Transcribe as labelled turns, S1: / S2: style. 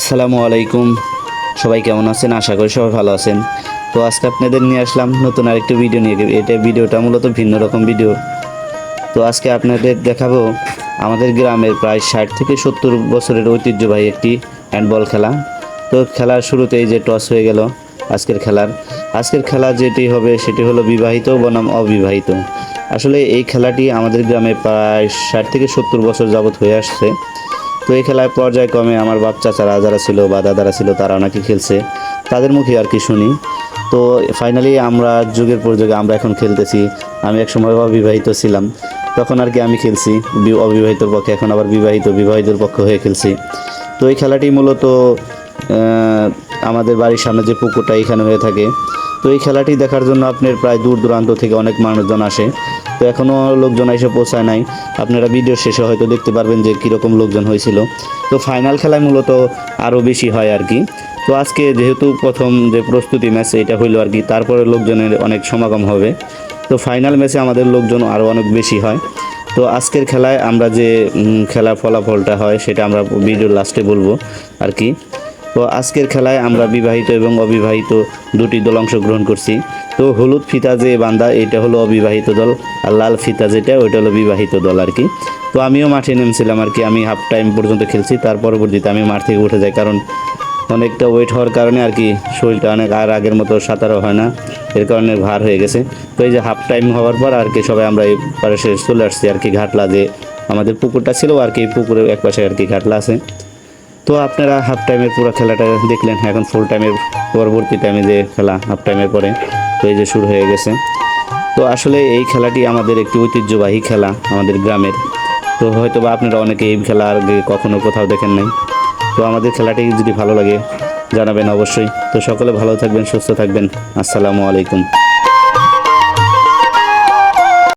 S1: আসসালামু আলাইকুম। সবাই কেমন আছেন? আশা করি সবাই ভালো আছেন। তো আজকে আপনাদের নিয়ে আসলাম নতুন আরেকটি ভিডিও নিয়ে। এটা ভিডিওটা মূলত ভিন্ন রকম ভিডিও তো আজকে আপনাদের দেখাবো আমাদের গ্রামের প্রায় ষাট থেকে সত্তর বছরের ঐতিহ্যবাহী একটি হ্যান্ডবল খেলা। তো খেলার শুরুতেই যে টস হয়ে গেল আজকের খেলার। আজকের খেলা যেটি হবে সেটি হলো বিবাহিত বনাম অবিবাহিত। আসলে এই খেলাটি আমাদের গ্রামে প্রায় ষাট থেকে সত্তর বছর যাবৎ হয়ে আসছে। তো এই খেলায় পর্যায়ক্রমে আমার বাচ্চা চারা যারা ছিল বা দাদারা ছিল, তারা নাকি খেলছে। তাদের মুখে আর কি শুনি। তো ফাইনালি আমরা যুগের পর যুগে আমরা এখন খেলতেছি। আমি এক সময় অবিবাহিত ছিলাম। তখন আর কি আমি খেলছি। অবিবাহিতর পক্ষে, এখন আবার বিবাহিত, বিবাহিতর পক্ষ হয়ে খেলছি। তো এই খেলাটি মূলত আমাদের বাড়ির সামনে যে পুকুরটা এখানে হয়ে থাকে। তো এই খেলাটি দেখার জন্য আপনার প্রায় দূর দূরান্ত থেকে অনেক মানুষজন আসে। তো এখনও লোকজন এসে পৌঁছায় নাই। আপনারা ভিডিও শেষে হয়তো দেখতে পারবেন যে কীরকম লোকজন হয়েছিল। তো ফাইনাল খেলায় মূলত আরও বেশি হয় আর কি। তো আজকে যেহেতু প্রথম যে প্রস্তুতি ম্যাচ এটা হইল আর কি, তারপরে লোকজনের অনেক সমাগম হবে। তো ফাইনাল ম্যাচে আমাদের লোকজন আরও অনেক বেশি হয়। তো আজকের খেলায় আমরা যে খেলার ফলাফলটা হয় সেটা আমরা ভিডিওর লাস্টে বলব আর কি। তো আজকের খেলায় আমরা বিবাহিত এবং অবিবাহিত দুটি দল অংশগ্রহণ করছি। তো হলুদ ফিতা যে বান্দা, এটা হলো অবিবাহিত দল আর লাল ফিতা যেটা, ওইটা হলো বিবাহিত দল আর কি। তো আমিও মাঠে নেমেছিলাম আর কি, আমি হাফ টাইম পর্যন্ত খেলছি, তার পরবর্তীতে আমি মাঠ থেকে উঠে যাই কারণ অনেকটা ওয়েট হওয়ার কারণে আর কি শরীরটা অনেক, আর আগের মতো সাঁতারও হয় না, এর কারণে ভার হয়ে গেছে। তো এই যে হাফ টাইম হওয়ার পর আর কি সবাই আমরা এই পাশে চলে আসছি আর কি, ঘাটলা যে আমাদের পুকুরটা ছিল আর কি, পুকুরের এক পাশে আর কি ঘাটলা আছে। তো আপনারা হাফ টাইমের পুরো খেলাটা দেখলেন, এখন ফুল টাইমের পরবর্তী টাইমে যে খেলা হাফ টাইমের পরে, তো এই যে শুরু হয়ে গেছে। তো আসলে এই খেলাটি আমাদের একটি ঐতিহ্যবাহী খেলা আমাদের গ্রামের। তো হয়তো বা আপনারা অনেকে এই খেলা আর কখনো কোথাও দেখেন নাই। তো আমাদের খেলাটি যদি ভালো লাগে, জানাবেন অবশ্যই। তো সকলে ভালো থাকবেন, সুস্থ থাকবেন। আসসালামু আলাইকুম।